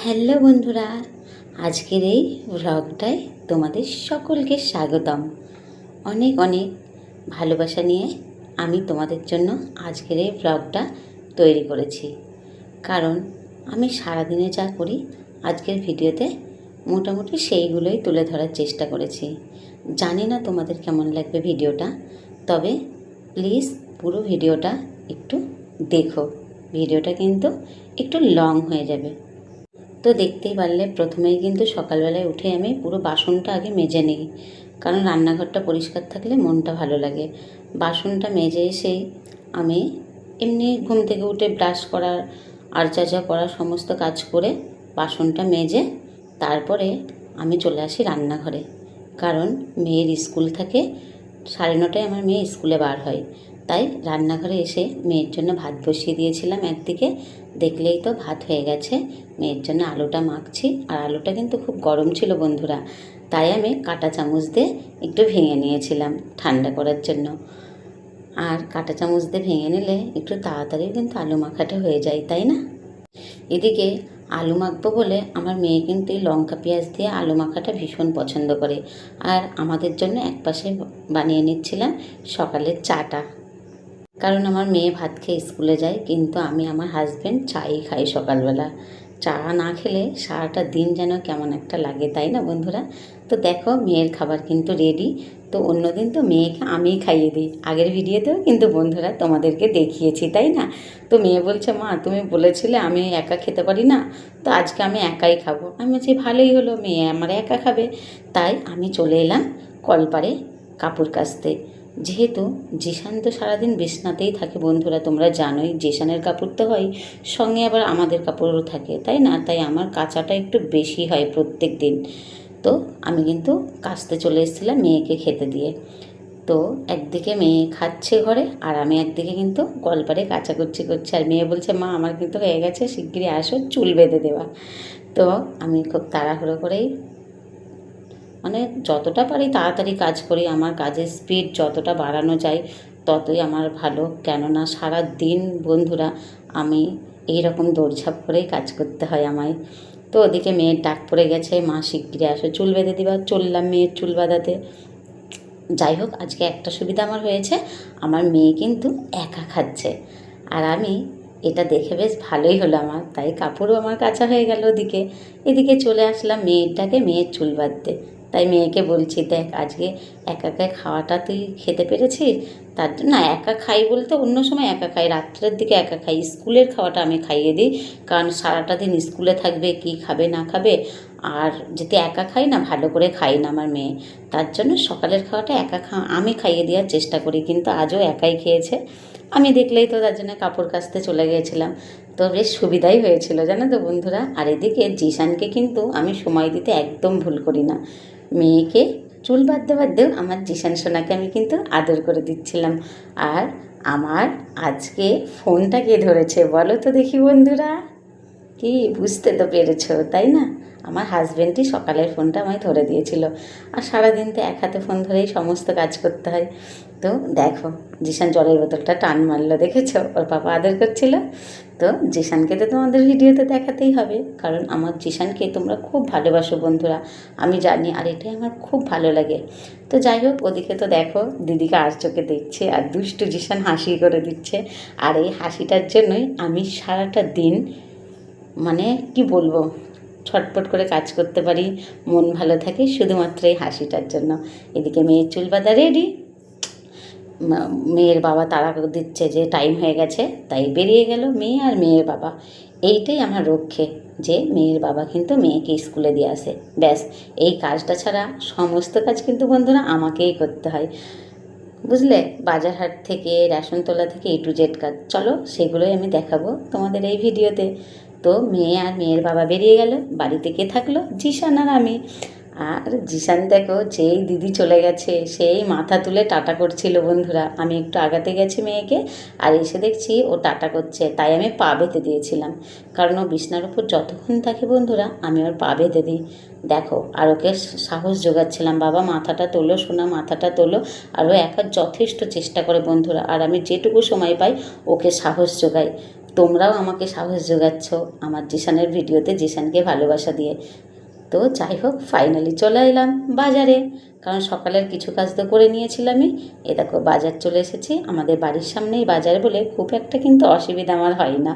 Hello বন্ধুরা, আজকের এই ভ্লগটায় তোমাদের সকলকে স্বাগতম। অনেক অনেক ভালোবাসা নিয়ে আমি তোমাদের জন্য আজকের এই ভ্লগটা তৈরি করেছি। কারণ আমি সারাদিনে যা করি, আজকের ভিডিওতে মোটামুটি সেইগুলোই তুলে ধরার চেষ্টা করেছি। জানি না তোমাদের কেমন লাগবে ভিডিওটা, তবে প্লিজ পুরো ভিডিওটা একটু দেখো। ভিডিওটা কিন্তু একটু লং হয়ে যাবে। তো দেখতেই পারলে প্রথমেই কিন্তু সকালবেলায় উঠে আমি পুরো বাসনটা আগে মেজে নিই। কারণ রান্নাঘরটা পরিষ্কার থাকলে মনটা ভালো লাগে। বাসনটা মেজে এসেই আমি এমনি ঘুম থেকে উঠে ব্রাশ করার আর যা যা করার সমস্ত কাজ করে বাসনটা মেজে তারপরে আমি চলে আসি রান্নাঘরে। কারণ মেয়ের স্কুল থাকে, সাড়ে নটায় আমার মেয়ে স্কুলে বার হয়। তাই রান্নাঘরে এসে মেয়ের জন্য ভাত বসিয়ে দিয়েছিলাম একদিকে দেখলেই তো ভাত হয়ে গেছে। মেয়ের জন্য আলুটা মাখছি। আর আলুটা কিন্তু খুব গরম ছিল বন্ধুরা। তাই আমি কাঁটা চামচ দিয়ে একটু ভেঙে নিয়েছিলাম ঠান্ডা করার জন্য। আর কাটা চামচ দিয়ে ভেঙে নিলে একটু তাড়াতাড়ি কিন্তু আলু মাখাটা হয়ে যায়, তাই না? এদিকে আলু মাখবো বলে আমার মেয়ে কিন্তু এই লঙ্কা পেঁয়াজ দিয়ে আলু মাখাটা ভীষণ পছন্দ করে। আর আমাদের জন্য একপাশে বানিয়ে নিচ্ছিলাম সকালের চাটা। কারণ আমার মেয়ে ভাত খেয়ে স্কুলে যায়, কিন্তু আমি আমার হাজব্যান্ড চাই খাই সকালবেলা। চা না খেলে সারাটা দিন যেন কেমন একটা লাগে, তাই না বন্ধুরা? তো দেখো, মেয়ের খাবার কিন্তু রেডি তো অন্যদিন তো মেয়েকে আমিই খাইয়ে দিই। আগের ভিডিওতেও কিন্তু বন্ধুরা তোমাদেরকে দেখিয়েছি, তাই না? তো মেয়ে বলছে, মা, তুমি বলেছিলে আমি একা খেতে পারি না, তো আজকে আমি একাই খাব। আমি বলছি, ভালোই হলো, মেয়ে আমার একা খাবে। তাই আমি চলে এলাম কলপারে কাপড় কাচতে। যেহেতু জিশান তো সারাদিন বিছনাতেই থাকে, বন্ধুরা তোমরা জানোই জিশানের কাপড় তো হয়, সঙ্গে আবার আমাদের কাপড়ও থাকে, তাই না? তাই আমার কাচাটা একটু বেশি হয় প্রত্যেক দিন তো আমি কিন্তু কাচতে চলে এসেছিলাম মেয়েকে খেতে দিয়ে। তো একদিকে মেয়ে খাচ্ছে ঘরে আর আমি একদিকে কিন্তু কলপারে কাচা করছি করছি। আর মেয়ে বলছে, মা, আমার কিন্তু হয়ে গেছে, শিগগিরই আসো, চুল বেঁধে দেওয়া। তো আমি খুব তাড়াহুড়ো করেই মানে যতটা পারি তাড়াতাড়ি কাজ করি, আমার কাজের স্পিড যতটা বাড়ানো যায় ততই আমার ভালো। কেননা সারা দিন বন্ধুরা, আমি এই রকম দৌড়ঝাঁপ করেই কাজ করতে হয় আমায়। তো ওদিকে মেয়ের ডাক পড়ে গেছে, মা শিগগিরি আসো, চুল বেঁধে দিবা। চললাম মেয়ের চুল বাঁধাতে। যাই হোক, আজকে একটা সুবিধা আমার হয়েছে, আমার মেয়ে কিন্তু একা খাচ্ছে। আর আমি এটা দেখে বেশ ভালোই হলো আমার, তাই কাপড়ও আমার কাঁচা হয়ে গেল ওদিকে। এদিকে চলে আসলাম মেয়েরটাকে, মেয়ের চুল বাঁধতে। তাই মেয়েকে বলছি, দেখ, আজকে একা একা খাওয়াটা তুই খেতে পেরেছিস? তার জন্য, না, একা খাই বলতে অন্য সময় একা খাই। রাত্রের দিকে একা খাই। স্কুলের খাওয়াটা আমি খাইয়ে দিই। কারণ সারাটা দিন স্কুলে থাকবে, কি খাবে, না খাবে? আর যদি একা খাই না, ভালো করে খাই না আমার মেয়ে। তার জন্য সকালের খাওয়াটা একা খা, আমি খাইয়ে দেওয়ার চেষ্টা করি। কিন্তু আজও একাই খেয়েছে। আমি দেখলেই তো তার জন্য কাপড় কাচতে চলে গিয়েছিলাম তো বেশ সুবিধাই হয়েছিল, জানো তো বন্ধুরা। আর এদিকে জিশানকে কিন্তু আমি সময় দিতে একদম ভুল করি না। মেয়েকে চুল বাঁধতে বাঁধতেও আমার জিশান সোনাকে আমি কিন্তু আদর করে দিচ্ছিলাম। আর আমার আজকে ফোনটা কে ধরেছে বলো তো দেখি বন্ধুরা। কি বুঝতে তো পেরেছ, তাই না? আমার হাজব্যান্ডই সকালের ফোনটা আমায় ধরে দিয়েছিল। আর সারাদিন তো এক হাতে ফোন ধরেই সমস্ত কাজ করতে হয়। তো দেখো, জিশান জলের বোতলটা টান মারলো, দেখেছ? ওর পাপা আদর করছিল। তো জিশানকে তো তোমাদের ভিডিওতে দেখাতেই হবে। কারণ আমার জিশানকে তোমরা খুব ভালোবাসো বন্ধুরা, আমি জানি, আর এটাই আমার খুব ভালো লাগে। তো যাই হোক, ওদিকে তো দেখো, দিদিকে আর চোখে দেখছে, আর দুষ্টু জিশান হাসি করে দিচ্ছে। আর এই হাসিটার জন্যই আমি সারাটা দিন মানে কি বলব? ছটপট করে কাজ করতে পারি, মন ভালো থাকে শুধুমাত্র এই হাসিটার জন্য। এদিকে মেয়ের চুল বাঁধা রেডি মেয়ের বাবা তাড়া দিচ্ছে যে টাইম হয়ে গেছে, তাই বেরিয়ে গেল মেয়ে আর মেয়ের বাবা। এইটাই আমার রক্ষে যে মেয়ের বাবা কিন্তু মেয়েকে স্কুলে দিয়ে আসে। ব্যাস, এই কাজটা ছাড়া সমস্ত কাজ কিন্তু বন্ধুরা আমাকেই করতে হয়। বুঝলে? বাজার হাট থেকে রেশন তোলা থেকে এ টু জেড কাজ। চলো, সেগুলোই আমি দেখাবো তোমাদের এই ভিডিওতে তো মেয়ে আর মেয়ের বাবা বেরিয়ে গেল। বাড়িতে কে থাকল? জিশান আর আমি। আর জিশান দেখো, যেই দিদি চলে গেছে, সেই মাথা তুলে টাটা করছিল বন্ধুরা। আমি একটু আগাতে গেছি মেয়েকে আর এসে দেখছি ও টাটা করছে। তাই আমি পা বেঁধে দিয়েছিলাম। কারণ ও বিছনার উপর যতক্ষণ থাকে বন্ধুরা, আমি ওর পা বেঁধে দিই। দেখো, আর ওকে সাহস জোগাচ্ছিলাম বাবা, মাথাটা তোলো, সোনা, মাথাটা তোলো। আর ও একা যথেষ্ট চেষ্টা করে বন্ধুরা। আর আমি যেটুকু সময় পাই, ওকে সাহস জোগাই তোমরাও আমাকে সাহস যোগাচ্ছ আমার জিশানের ভিডিওতে জিশানকে ভালোবাসা দিয়ে। তো যাই হোক ফাইনালি চলে এলাম বাজারে। কারণ সকালের কিছু কাজ তো করে নিয়েছিলামই এ দেখো, বাজার চলে এসেছি। আমাদের বাড়ির সামনেই বাজার বলে খুব একটা কিন্তু অসুবিধা আমার হয় না।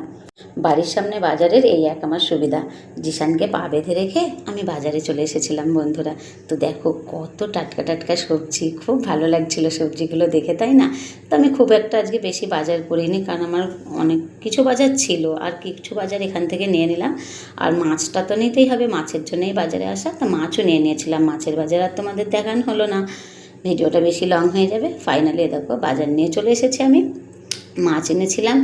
বাড়ির সামনে বাজারের এই এক আমার সুবিধা। জিশানকে পা বেঁধে রেখে আমি বাজারে চলে এসেছিলাম, বন্ধুরা। তো দেখো, কত টাটকা টাটকা সবজি, খুব ভালো লাগছিল সবজিগুলো দেখে, তাই না? তো আমি খুব একটা আজকে বেশি বাজার করিনি, কারণ আমার অনেক কিছু বাজার ছিল, আর কিছু বাজার এখান থেকে নিয়ে নিলাম। আর মাছটা তো নিতেই হবে, মাছের জন্যই বাজারে আসা। তো মাছও নিয়ে নিয়েছিলাম, মাছের বাজার আর তোমাদের দেখান হলো না। ভিডিওটা বেশি লং হয়ে যাবে। ফাইনালি দেখো, বাজার নিয়ে চলে এসেছি আমি। মাছ এনেছিলাম,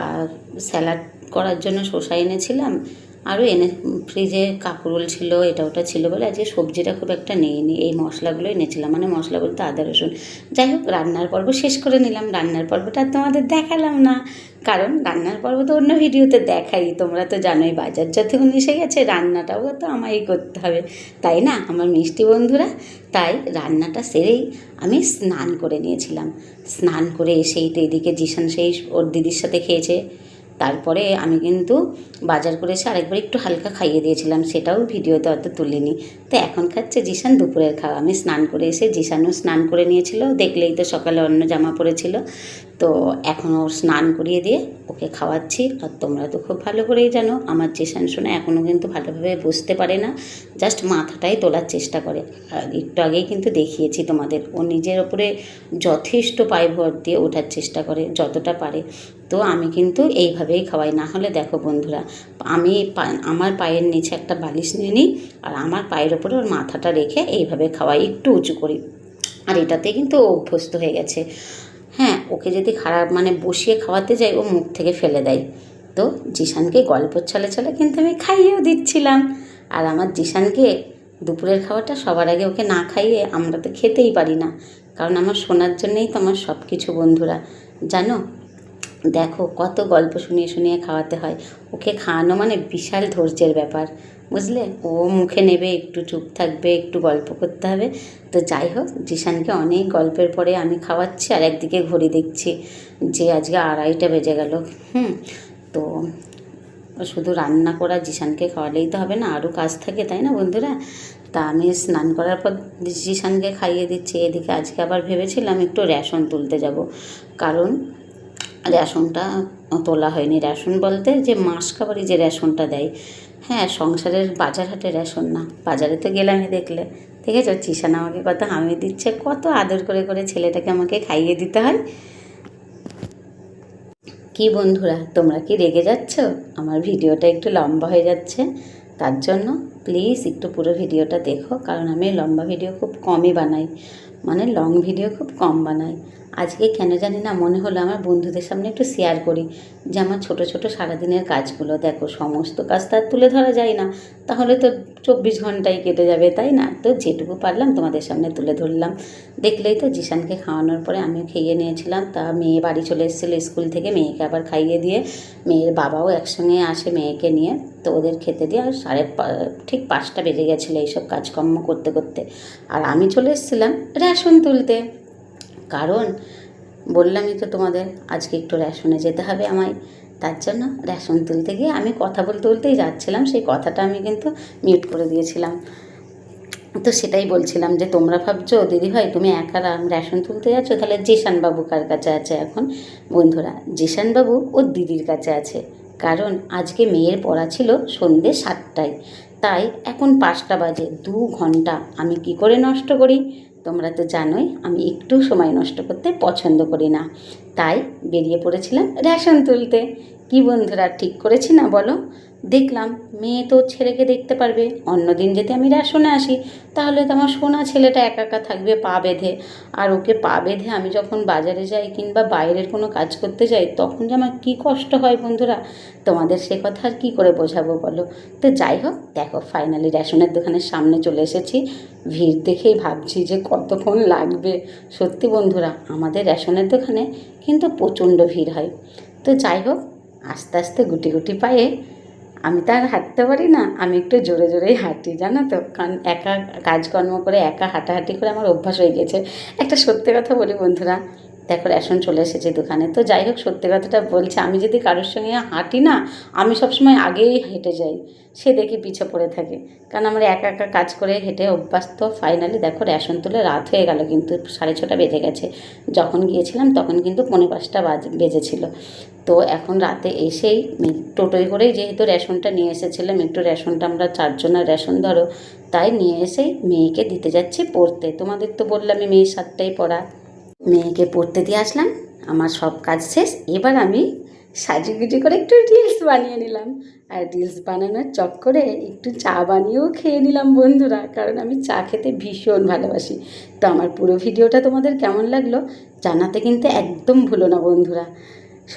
আর স্যালাড করার জন্য শসা এনেছিলাম। আরও এনে ফ্রিজে কাপড় ছিল, এটা ওটা ছিল বলে আজকে সবজিটা খুব একটা নেইনি এই মশলাগুলো এনেছিলাম মানে মশলা বলতে আদা, রসুন। যাই হোক, রান্নার পর্ব শেষ করে নিলাম। রান্নার পর্বটা তোমাদের দেখালাম না, কারণ রান্নার পর্ব তো অন্য ভিডিওতে দেখাই। তোমরা তো জানোই, বাজার যতক্ষণ এসে গেছে, রান্নাটাও তো আমারই করতে হবে। তাই না? আমার মিষ্টি বন্ধুরা, তাই রান্নাটা সেরেই আমি স্নান করে নিয়েছিলাম। স্নান করে এসেই তো এদিকে জিশান সেই ওর দিদির সাথে খেয়েছে। তারপরে আমি কিন্তু বাজার করে এসে আরেকবার একটু হালকা খাইয়ে দিয়েছিলাম, সেটাও ভিডিওতে অত তুলিনি। তো এখন খাচ্ছে জিশান, দুপুরের খাওয়া। আমি স্নান করে এসে জিশানও স্নান করে নিয়েছিল, দেখলেই তো সকালে অন্য জামা পরেছিল। তো এখন ওর স্নান করিয়ে দিয়ে ওকে খাওয়াচ্ছি। আর তোমরা তো খুব ভালো করেই জানো, আমার জিশান শোনা এখনও কিন্তু ভালোভাবে বুঝতে পারে না, জাস্ট মাথাটাই তোলার চেষ্টা করে। আর একটু আগেই কিন্তু দেখিয়েছি তোমাদের, ও নিজের ওপরে যথেষ্ট পায়ে ভর দিয়ে ওঠার চেষ্টা করে, যতটা পারে। তো আমি কিন্তু এইভাবেই খাওয়াই। না হলে দেখো বন্ধুরা, আমি আমার পায়ের নিচে একটা বালিশ নিয়ে নিই আর আমার পায়ের ওপরে ওর মাথাটা রেখে এইভাবে খাওয়াই, একটু উঁচু করি। আর এটাতে কিন্তু ও অভ্যস্ত হয়ে গেছে। হ্যাঁ ওকে যদি খারাপ মানে বসিয়ে খাওয়াতে যাই, ও মুখ থেকে ফেলে দেয়। তো জিশানকে গল্পর ছলে ছলে কিন্তু আমি খাইয়েও দিচ্ছিলাম। আর আমার জিশানকে দুপুরের খাবারটা সবার আগে ওকে না খাইয়ে আমরা তো খেতেই পারি না। কারণ আমার শোনার জন্যেই তো আমার সব কিছু বন্ধুরা। জানো? দেখো, কত গল্প শুনিয়ে শুনিয়ে খাওয়াতে হয়। ওকে খাওয়ানো মানে বিশাল ধৈর্যের ব্যাপার, বুঝলে? ও মুখে নেবে, একটু চুপ থাকবে, একটু গল্প করতে হবে। তো যাই হোক, জিশানকে অনেক গল্পের পরে আমি খাওয়াচ্ছি, আর একদিকে ঘড়ি দেখছি যে আজকে আড়াইটা বেজে গেল। হুম, তো শুধু রান্না করা জিশানকে খাওয়ালেই তো হবে না, আরও কাজ থাকে, তাই না বন্ধুরা? তা আমি স্নান করার পর জিশানকে খাইয়ে দিচ্ছি। এদিকে আজকে আবার ভেবেছিলাম একটু রেশন তুলতে যাব, কারণ রেশনটা তোলা হয়নি। রেশন বলতে যে মাস খাবারই যে রেশনটা দেয়। হ্যাঁ সংসারের বাজার হাটে রেশন না। বাজারে তো গেলামই দেখলে। ঠিক আছে চিসান আমাকে কত হামি দিচ্ছে। কত আদর করে করে ছেলেটাকে আমাকে খাইয়ে দিতে হয়। কি বন্ধুরা, তোমরা কি রেগে যাচ্ছ? আমার ভিডিওটা একটু লম্বা হয়ে যাচ্ছে। তার জন্য প্লিজ একটু পুরো ভিডিওটা দেখো। কারণ আমি লম্বা ভিডিও খুব কমই বানাই। মানে লং ভিডিও খুব কম বানাই। আজকে কেন জানি না মনে হলো আমার বন্ধুদের সামনে একটু শেয়ার করি যে আমার ছোটো ছোটো সারাদিনের কাজগুলো, দেখো সমস্ত কাজ তো আর তুলে ধরা যায় না। তাহলে তো চব্বিশ ঘন্টাই কেটে যাবে, তাই না? তো যেটুকু পারলাম তোমাদের সামনে তুলে ধরলাম। দেখলেই তো জিশানকে খাওয়ানোর পরে আমিও খেয়ে নিয়েছিলাম। তা মেয়ে বাড়ি চলে এসেছিল স্কুল থেকে মেয়েকে আবার খাইয়ে দিয়ে। মেয়ের বাবাও একসঙ্গে আসে মেয়েকে নিয়ে। তো ওদের খেতে দিয়ে আর সাড়ে ঠিক পাঁচটা বেজে গেছিল এইসব কাজকর্ম করতে করতে। আর আমি চলে এসেছিলাম রেশন তুলতে। কারণ বললামই তো তোমাদের, আজকে একটু রেশনে যেতে হবে আমায়। তার জন্য রেশন তুলতে গিয়ে আমি কথা বলতে বলতেই যাচ্ছিলাম, সেই কথাটা আমি কিন্তু মিউট করে দিয়েছিলাম। তো সেটাই বলছিলাম যে, তোমরা ভাবছ দিদিভাই তুমি একা রেশন তুলতে যাচ্ছ? তাহলে জিশানবাবু কার কাছে আছে এখন? বন্ধুরা, জিশানবাবু ওর দিদির কাছে আছে, কারণ আজকে মেয়ের পড়া ছিল সন্ধ্যে সাতটায়। তাই এখন পাঁচটা বাজে, দু ঘণ্টা। আমি কি করে নষ্ট করি? তোমরা তো জানোই, আমি একটু সময় নষ্ট করতে পছন্দ করি না। তাই বেরিয়ে পড়েছিলাম রেশন তুলতে। কি বন্ধুরা, ঠিক করেছি না? বলো। দেখলাম, মেয়ে তো ছেলেকে দেখতে পারবে। অন্যদিন যদি আমি রেশনে আসি, তাহলে তো আমার সোনা ছেলেটা একা একা থাকবে পা বেঁধে। আর ওকে পা বেঁধে আমি যখন বাজারে যাই কিংবা বাইরের কোনো কাজ করতে যাই, তখন যে আমার কী কষ্ট হয় বন্ধুরা? তোমাদের সে কথা আর কী করে বোঝাবো বলো? তো যাই হোক, দেখো ফাইনালি রেশনের দোকানের সামনে চলে এসেছি। ভিড় দেখেই ভাবছি যে কতক্ষণ লাগবে। সত্যি বন্ধুরা, আমাদের রেশনের দোকানে কিন্তু প্রচণ্ড ভিড় হয়। তো যাই হোক আস্তে আস্তে গুটি গুটি পায়ে আমি তো আর হাঁটতে পারি না। আমি একটু জোরে জোরেই হাঁটি, জানো তো? কারণ একা কাজকর্ম করে একা হাঁটাহাঁটি করে আমার অভ্যাস হয়ে গেছে। একটা সত্যি কথা বলি বন্ধুরা দেখো রেশন চলে এসেছে দোকানে। তো যাই হোক, সত্যি কথাটা বলছে, আমি যদি কারোর সঙ্গে হাঁটি না, আমি সবসময় আগেই হেঁটে যাই। সে দেখি পিছে পড়ে থাকে। কারণ আমার একা একা কাজ করে হেঁটে অভ্যাস তো ফাইনালি দেখো রেশন তুলে রাত হয়ে গেল, কিন্তু সাড়ে ছটা বেজে গেছে। যখন গিয়েছিলাম, তখন কিন্তু পৌনে পাঁচটা বাজ, বেজেছিল। তো এখন রাতে এসেই টোটোয় করেই যেহেতু রেশনটা নিয়ে এসেছিলাম একটু রেশনটা আমরা চারজনের রেশন ধরো, তাই নিয়ে এসেই মেয়েকে দিতে যাচ্ছি পড়তে। তোমাদের তো বললামই মেয়ের সাতটাই পড়া। মেয়েকে পড়তে দিয়ে আসলাম। আমার সব কাজ শেষ। এবার আমি সাজুগুজি করে একটু রিলস বানিয়ে নিলাম। আর রিলস বানানোর চক্করে একটু চা বানিয়েও খেয়ে নিলাম বন্ধুরা, কারণ আমি চা খেতে ভীষণ ভালোবাসি। তো আমার পুরো ভিডিওটা তোমাদের কেমন লাগল জানাতে কিন্তু একদম ভুলো না বন্ধুরা।